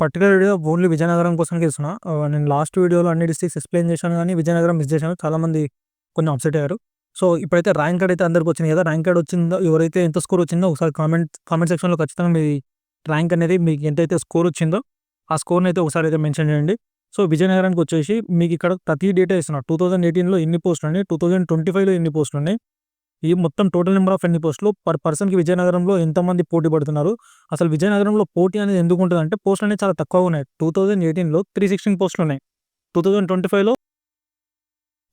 Particular video only Vizianagaram కోసమే ఇస్తున్నా. నేను లాస్ట్ వీడియోలో అన్ని డిస్ట్రిక్ట్స్ ఎక్స్‌ప్లెయిన్ చేశాను కానీ విజయనగరం మిస్ చేశాను. చాలామంది కొంచెం అప్సెట్ అయ్యారు. సో, ఇప్పుడైతే ర్యాంక్ కార్డ్ అయితే అందరికి వచ్చింది కదా! ర్యాంక్ కార్డ్ వచ్చిందో ఎవరైతే ఎంత స్కోర్ వచ్చిందో ఒకసారి కామెంట్ కామెంట్ సెక్షన్‌లో ఖచ్చితంగా మీ ర్యాంక్ అనేది మీకు ఎంతైతే స్కోర్ వచ్చిందో, ఆ స్కోర్‌ని అయితే ఒకసారి అయితే మెన్షన్ చేయండి. సో, విజయనగరానికి వచ్చేసి మీకు ఇక్కడ ప్రతి డేటా ఇస్తున్నా. 2018లో ఎన్ని పోస్టులు ఉన్నాయి, 2025లో ఎన్ని పోస్టులు ఉన్నాయి, ఈ మొత్తం టోటల్ నెంబర్ ఆఫ్ ఎన్ని పోస్టులు పర్ పర్సన్‌కి విజయనగరంలో ఎంతమంది పోటీ పడుతున్నారు, అసలు విజయనగరంలో పోటీ అనేది ఎందుకు ఉంటుంది అంటే పోస్టులు అనేవి చాలా తక్కువగా ఉన్నాయి. 2018లో 316 పోస్టులు ఉన్నాయి. 2025లో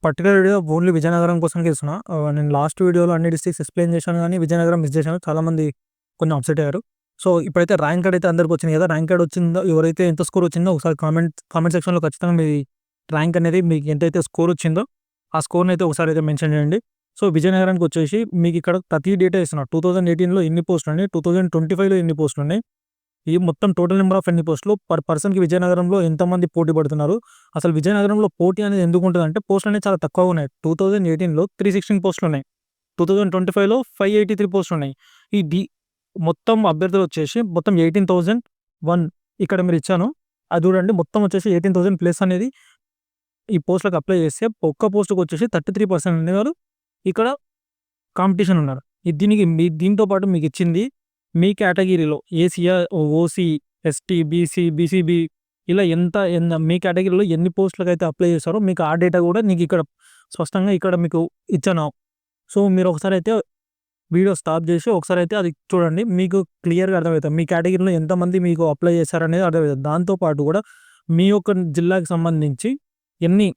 పర్టికులర్ వీడియో ఓన్లీ విజయనగరం కోసం చేస్తున్నా నేను లాస్ట్ వీడియోలో అన్ని డిస్ట్రిక్ట్స్ ఎక్స్‌ప్లెయిన్ చేశాను కానీ విజయనగరం మిస్ చేశాను. చాలామంది కొంచెం అప్సెట్ అయ్యారు. సో, ఇప్పుడైతే ర్యాంక్ కార్డ్ అయితే అందరికి వచ్చింది కదా! ర్యాంక్ కార్డ్ వచ్చిందో ఎవరైతే ఎంత స్కోర్ వచ్చిందో ఒకసారి కామెంట్ కామెంట్ సెక్షన్‌లో ఖచ్చితంగా మీ ర్యాంక్ అనేది మీకు ఎంతైతే స్కోర్ వచ్చిందో, ఆ స్కోర్‌ని అయితే ఒకసారి అయితే మెన్షన్ చేయండి. సో, విజయనగరానికి వచ్చేసి మీకు ఇక్కడ ప్రతి డేటా ఇస్తున్నా. 2018లో ఎన్ని పోస్టులు ఉన్నాయి, 2025లో ఎన్ని పోస్టులు ఉన్నాయి, ఈ మొత్తం టోటల్ నెంబర్ ఆఫ్ ఎన్ని పోస్టులు పర్ పర్సన్‌కి విజయనగరంలో ఎంతమంది పోటీ పడుతున్నారు, అసలు విజయనగరంలో పోటీ అనేది ఎందుకు ఉంటదంటే పోస్టులు అనేవి చాలా తక్కువగా ఉన్నాయి. 2018లో 316 పోస్టులు ఉన్నాయి. 2025లో 583 పోస్టులు ఉన్నాయి. ఈ డి మొత్తం అభ్యర్థులు వచ్చేసి మొత్తం 18,001 ఇక్కడ మీరు ఇచ్చాను. అది చూడండి మొత్తం వచ్చేసి 18,000 ప్లస్ అనేది ఈ పోస్టులకు అప్లై చేస్తే ఒక్క పోస్ట్‌కి వచ్చేసి 33% అనేవారు ఇక్కడ కాంపిటీషన్ ఉన్నారు. దీనికి మీ దీంతో పాటు మీకు ఇచ్చింది మీ కేటగిరీలో ACR, OC, ST, BC, BCB ఇలా ఎంత ఎంత మీ కేటగిరీలో ఎన్ని పోస్టులకైతే అప్లై చేస్తారో మీకు ఆ డేటా కూడా నీకు ఇక్కడ స్పష్టంగా ఇక్కడ మీకు ఇచ్చాను. సో, మీరు ఒకసారి అయితే వీడియో స్టాప్ చేసి ఒకసారి అయితే అది చూడండి. మీకు క్లియర్‌గా అర్థమవుతుంది మీ కేటగిరీలో ఎంతమంది మీకు అప్లై చేశారనేది అర్థమవుతుంది దాంతో పాటు కూడా మీ యొక్క జిల్లాకి సంబంధించి ఎన్ని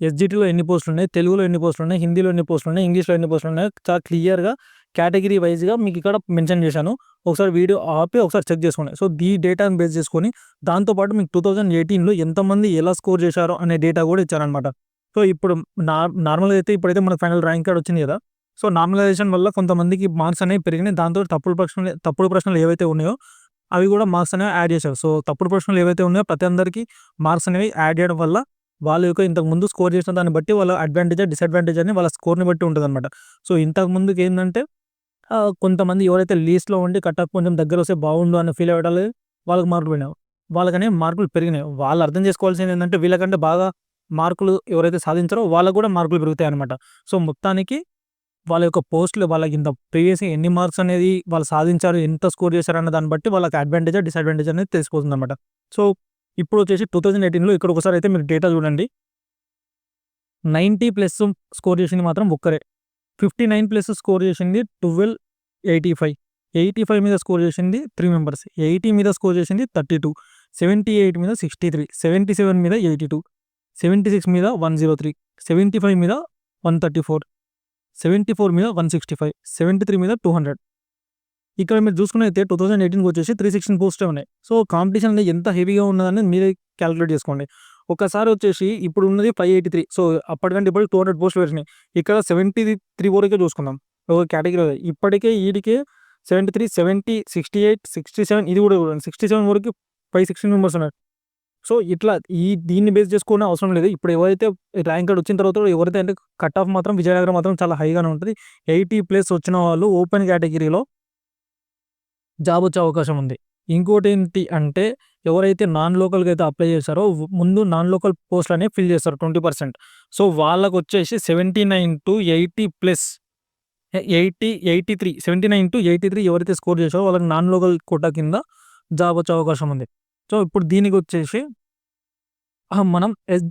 ఎస్‌జిటిలో ఎన్ని పోస్టులు ఉన్నాయి, తెలుగులో ఎన్ని పోస్టులు ఉన్నాయి, హిందీలో ఎన్ని పోస్టులు ఉన్నాయి, ఇంగ్లీష్‌లో ఎన్ని పోస్టులు ఉన్నాయి చాలా క్లియర్‌గా కేటగిరీ వైజ్గా మీకు ఇక్కడ మెన్షన్ చేశాను. ఒకసారి వీడియో ఆపి ఒకసారి చెక్ చేసుకోండి. సో, ఈ డేటాను బేస్ చేసుకొని దాంతో పాటు మీకు 2018లో ఎంతమంది ఎలా స్కోర్ చేశారో అనే డేటా కూడా ఇచ్చారనమాట సో, ఇప్పుడు నార్ నార్మల్‌గా అయితే ఇప్పుడైతే మనకు ఫైనల్ ర్యాంక్ కార్డ్ వచ్చింది కదా! సో, నార్మలైజేషన్ వల్ల కొంతమందికి మార్క్స్ అనేవి పెరిగినాయి. దాంతో తప్పుడు ప్రశ్నలు తప్పుడు ప్రశ్నలు ఏవైతే ఉన్నాయో అవి కూడా మార్క్స్ అనేవి యాడ్ చేశారు. సో, తప్పుడు ప్రశ్నలు ఏవైతే ఉన్నాయో ప్రతి అందరికీ మార్క్స్ అనేవి యాడ్ చేయడం వల్ల వాళ్ళ యొక్క ఇంతకుముందు స్కోర్ చేసిన దాన్ని బట్టి వాళ్ళ అడ్వాంటేజ్, డిసడ్వాంటేజ్ అని వాళ్ళ స్కోర్‌ని బట్టి ఉంటుంది అనమాట సో, ఇంతకు ఏంటంటే కొంతమంది ఎవరైతే లీస్ట్‌లో ఉండి కట్టకు కొంచెం దగ్గర వస్తే బాగుండు అని ఫీల్ అయ్యేటోళ్ళు వాళ్ళకి మార్కులు పోయినాయి. వాళ్ళకనే మార్కులు పెరిగినాయి. వాళ్ళు అర్థం చేసుకోవాల్సింది ఏంటంటే వీళ్ళకంటే బాగా మార్కులు ఎవరైతే సాధించారో వాళ్ళకి కూడా మార్కులు పెరుగుతాయి అనమాట సో, మొత్తానికి వాళ్ళ యొక్క పోస్టులు వాళ్ళకి ఇంత ప్రీవియస్‌గా ఎన్ని మార్క్స్ అనేది వాళ్ళు సాధించారు, ఎంత స్కోర్ చేశారు అన్న దాన్ని బట్టి వాళ్ళకి అడ్వాంటేజ్ డిసడ్వాంటేజ్ అనేది తెలిసిపోతుందన్నమాట. సో, ఇప్పుడు వచ్చేసి టూ థౌజండ్ ఎయిటీన్లో ఇక్కడ ఒకసారి అయితే మీరు డేటా చూడండి. నైంటీ ప్లస్ స్కోర్ చేసింది మాత్రం ఒక్కరే. ఫిఫ్టీ నైన్ ప్లస్ స్కోర్ చేసింది twelve eighty five eighty five మీద స్కోర్ చేసింది త్రీ మెంబర్స్ ఎయిటీ మీద స్కోర్ చేసింది థర్టీ టూ సెవెంటీ ఎయిట్ మీద సిక్స్టీ త్రీ సెవెంటీ సెవెన్ మీద ఎయిటీ టూ సెవెంటీ సిక్స్ మీద one zero three seventy five మీద one thirty four seventy four మీద one sixty five seventy three మీద two hundred ఇక్కడ మీరు చూసుకున్నైతే 2018కి వచ్చేసి 316 పోస్టే ఉన్నాయి. సో, కాంపిటీషన్ అనేది ఎంత హెవీగా ఉన్నదని మీరే క్యాలిక్యులేట్ చేసుకోండి. ఒకసారి వచ్చేసి ఇప్పుడు ఉన్నది 583. సో, అప్పటికంటే ఇప్పటికి 200 పోస్టులు వేసినాయి ఇక్కడ 73 వరకే చూసుకుందాం. ఒక కేటగిరీ ఇప్పటికే వీటికే seventy three seventy sixty eight sixty seven ఇది కూడా చూడండి. 67 వరకు 516 మెంబర్స్ ఉన్నారు. సో, ఇట్లా ఈ దీన్ని బేస్ చేసుకున్న అవసరం లేదు. ఇప్పుడు ఎవరైతే ర్యాంక్ కార్డ్ వచ్చిన తర్వాత ఎవరైతే అంటే కట్ ఆఫ్ మాత్రం విజయనగరం మాత్రం చాలా హైగానే ఉంటుంది ఎయిటీ ప్లస్ వచ్చిన వాళ్ళు ఓపెన్ కేటగిరీలో జాబ్ వచ్చే అవకాశం ఉంది. ఇంకోటి ఏంటి అంటే ఎవరైతే నాన్ లోకల్‌గా అయితే అప్లై చేశారో ముందు నాన్ లోకల్ పోస్టులు అనేవి ఫిల్ చేస్తారు 20%. సో, వాళ్ళకొచ్చేసి 79-80 plus eighty eighty three seventy nine to eighty three ఎవరైతే స్కోర్ చేశారో వాళ్ళకి నాన్ లోకల్ కోటా కింద జాబ్ వచ్చే అవకాశం ఉంది. సో, ఇప్పుడు దీనికి వచ్చేసి మనం ఎస్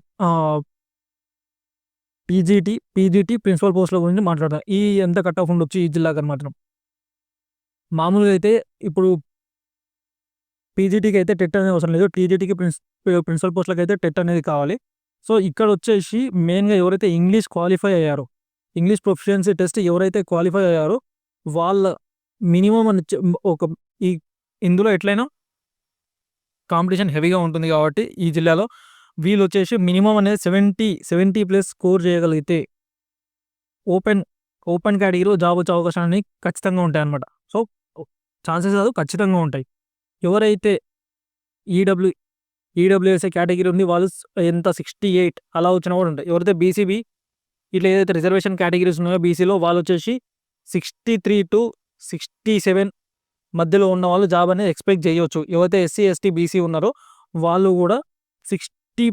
పీజీటీ, పీజీటీ ప్రిన్సిపల్ పోస్టుల గురించి మాట్లాడదాం. ఈ ఎంత కట్ ఆఫ్ ఉండొచ్చు ఈ జిల్లాకని మాత్రం. మామూలుగా అయితే ఇప్పుడు పీజీటీకి అయితే టెట్ అనేది అవసరం లేదు. టీజీటీకి ప్రిన్స్ ప్రిన్సిపల్ అయితే టెట్ అనేది కావాలి. సో, ఇక్కడ వచ్చేసి మెయిన్‌గా ఎవరైతే ఇంగ్లీష్ క్వాలిఫై అయ్యారో, ఇంగ్లీష్ ప్రొఫిషియన్సీ టెస్ట్ ఎవరైతే క్వాలిఫై అయ్యారో వాళ్ళ మినిమమ్ అని ఒక ఈ ఇందులో ఎట్లైనా కాంపిటీషన్ హెవీగా ఉంటుంది కాబట్టి ఈ జిల్లాలో వీళ్ళొచ్చేసి మినిమం అనేది 70, 70 ప్లస్ స్కోర్ చేయగలిగితే ఓపెన్ ఓపెన్ కేటగిరీలో జాబ్ వచ్చే అవకాశాన్ని ఖచ్చితంగా ఉంటాయన్నమాట. ఛాన్సెస్ కాదు ఖచ్చితంగా ఉంటాయి. ఎవరైతే ఈడబ్ల్యూ ఈడబ్ల్యూఎస్ఏ కేటగిరీ ఉంది వాళ్ళు ఎంత సిక్స్టీ ఎయిట్ అలా వచ్చిన కూడా ఉంటాయి. ఎవరైతే బీసీబీ ఇట్లా ఏదైతే రిజర్వేషన్ కేటగిరీస్ ఉన్నాయో బీసీలో వాళ్ళు వచ్చేసి sixty three to sixty seven మధ్యలో ఉన్న వాళ్ళు జాబ్ అనేది ఎక్స్పెక్ట్ చేయొచ్చు ఎవరైతే ఎస్సీ ఎస్టీ బీసీ ఉన్నారో వాళ్ళు కూడా సిక్స్టీ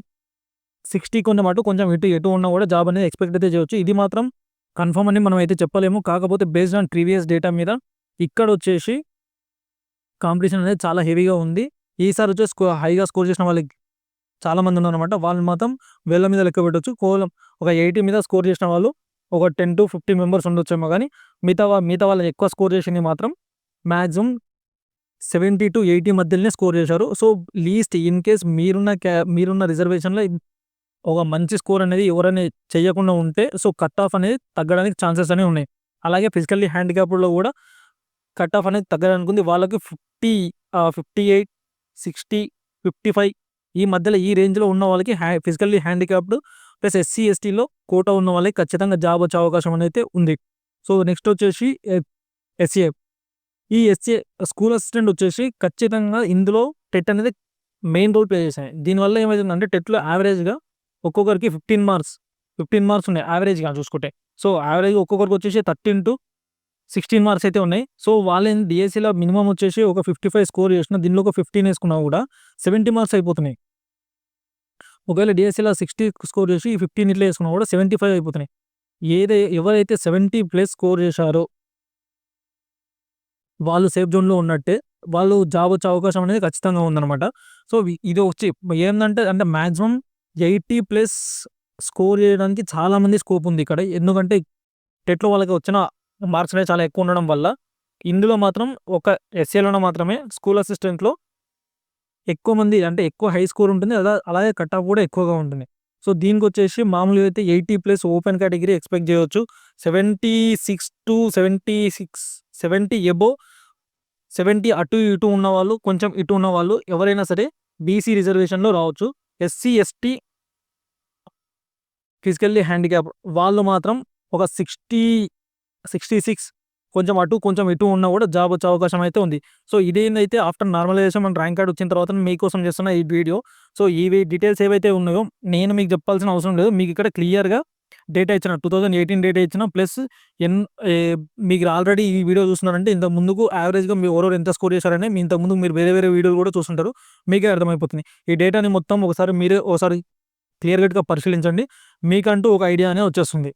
సిక్స్టీ కొంచెం మటు కొంచెం ఇటు ఎటు ఉన్నా కూడా జాబ్ అనేది ఎక్స్పెక్ట్ అయితే చేయొచ్చు ఇది మాత్రం కన్ఫర్మ్ అని మనం అయితే చెప్పలేము కాకపోతే బేస్డ్ ఆన్ ప్రీవియస్ డేటా మీద ఇక్కడ వచ్చేసి కాంపిటీషన్ అనేది చాలా హెవీగా ఉంది. ఈసారి వచ్చేసి హైగా స్కోర్ చేసిన వాళ్ళకి చాలా మంది ఉన్నారనమాట వాళ్ళు మాత్రం వేళ్ళ మీద లెక్క పెట్టవచ్చు కేవలం ఒక ఎయిటీ మీద స్కోర్ చేసిన వాళ్ళు ఒక టెన్ టు ఫిఫ్టీ మెంబర్స్ ఉండొచ్చేమో కానీ మిగతా మిగతా వాళ్ళు ఎక్కువ స్కోర్ చేసింది మాత్రం మ్యాక్సిమం సెవెంటీ టు ఎయిటీ మధ్యలోనే స్కోర్ చేశారు. సో లీస్ట్ ఇన్ కేస్ మీరున్న క్యా మీరున్న రిజర్వేషన్లో ఒక మంచి స్కోర్ అనేది ఎవరైనా చేయకుండా ఉంటే సో కట్ ఆఫ్ అనేది తగ్గడానికి ఛాన్సెస్ అనేవి ఉన్నాయి. అలాగే ఫిజికల్లీ హ్యాండిక్యాప్డ్లో కూడా కట్ ఆఫ్ అనేది తగ్గదనుకుంది వాళ్ళకి fifty fifty eight sixty fifty five ఈ మధ్యలో ఈ రేంజ్లో ఉన్న వాళ్ళకి హ్యా ఫిజికల్లీ హ్యాండిక్యాప్డ్ ప్లస్ ఎస్సీ ఎస్టీలో కోట ఉన్న వాళ్ళకి ఖచ్చితంగా జాబ్ వచ్చే అవకాశం అనేది ఉంది. సో నెక్స్ట్ వచ్చేసి ఎస్సీఏ ఈ ఎస్సీఏ స్కూల్ అసిస్టెంట్ వచ్చేసి ఖచ్చితంగా ఇందులో టెట్ అనేది మెయిన్ రోల్ ప్లే చేశాయి. దీనివల్ల ఏమవుతుందంటే టెట్లో యావరేజ్గా ఒక్కొక్కరికి ఫిఫ్టీన్ మార్క్స్ ఫిఫ్టీన్ మార్క్స్ ఉన్నాయి యావరేజ్గా చూసుకుంటే. సో యావరేజ్ ఒక్కొక్కరికి వచ్చేసి థర్టీన్ టు సిక్స్టీన్ మార్క్స్ అయితే ఉన్నాయి. సో వాళ్ళని డిఎస్సిలో మినిమం వచ్చేసి ఒక ఫిఫ్టీ ఫైవ్ స్కోర్ చేసిన దీనిలో ఒక ఫిఫ్టీన్ వేసుకున్నా కూడా సెవెంటీ మార్క్స్ అయిపోతున్నాయి. ఒకవేళ డిఎస్సిలో సిక్స్టీ స్కోర్ చేసి ఫిఫ్టీన్ ఇట్లా వేసుకున్నా కూడా సెవెంటీ ఫైవ్ అయిపోతున్నాయి. ఏదై ఎవరైతే సెవెంటీ ప్లస్ స్కోర్ చేశారో వాళ్ళు సేఫ్ జోన్లో ఉన్నట్టే వాళ్ళు జాబ్ వచ్చే అవకాశం అనేది ఖచ్చితంగా ఉందన్నమాట. సో ఇది వచ్చి ఏంటంటే అంటే మ్యాక్సిమం ఎయిటీ ప్లస్ స్కోర్ చేయడానికి చాలామంది స్కోప్ ఉంది ఇక్కడ. ఎందుకంటే టెట్లో వాళ్ళకి వచ్చిన మార్క్స్ అనేవి చాలా ఎక్కువ ఉండడం వల్ల ఇందులో మాత్రం ఒక ఎస్ఏలోనే మాత్రమే స్కూల్ అసిస్టెంట్లో ఎక్కువ మంది అంటే ఎక్కువ హై స్కోర్ ఉంటుంది. అలా అలాగే కట్ ఆఫ్ కూడా ఎక్కువగా ఉంటుంది. సో దీనికి వచ్చేసి మామూలుగా అయితే eighty plus open category expect చేయవచ్చు seventy six to seventy six seventy above seventy అటు ఇటు ఉన్నవాళ్ళు కొంచెం ఇటు ఉన్నవాళ్ళు ఎవరైనా సరే బీసీ రిజర్వేషన్లో రావచ్చు. ఎస్సీ ఎస్టీ ఫిజికల్లీ హ్యాండిక్యాప్ వాళ్ళు మాత్రం ఒక సిక్స్టీ సిక్స్టీ సిక్స్ కొంచెం అటు కొంచెం ఇటు ఉన్నా కూడా జాబ్ వచ్చే అవకాశం అయితే ఉంది. సో ఇదేందైతే ఆఫ్టర్ నార్మలైజేషన్ మన ర్యాంక్ కార్డ్ వచ్చిన తర్వాత మీకోసం చేస్తున్న ఈ వీడియో. సో ఇవి డీటెయిల్స్ ఏవైతే ఉన్నాయో నేను మీకు చెప్పాల్సిన అవసరం లేదు. మీకు ఇక్కడ క్లియర్గా డేటా ఇచ్చిన టూ థౌసండ్ ఎయిటీన్ డేటా ఇచ్చిన ప్లస్ ఎన్ మీకు ఆల్రెడీ ఈ వీడియో చూస్తున్నారంటే ఇంత ముందుకు యావరేజ్గా మీ ఓవరాల్ ఎంత స్కోర్ చేశారని మీ ఇంత ముందు మీరు వేరే వేరే వీడియోలు కూడా చూస్తుంటారు. మీకే అర్థమైపోతుంది. ఈ డేటాని మొత్తం ఒకసారి మీరే ఒకసారి క్లియర్ కట్గా పరిశీలించండి. మీకంటూ ఒక ఐడియా అనేది వచ్చేస్తుంది.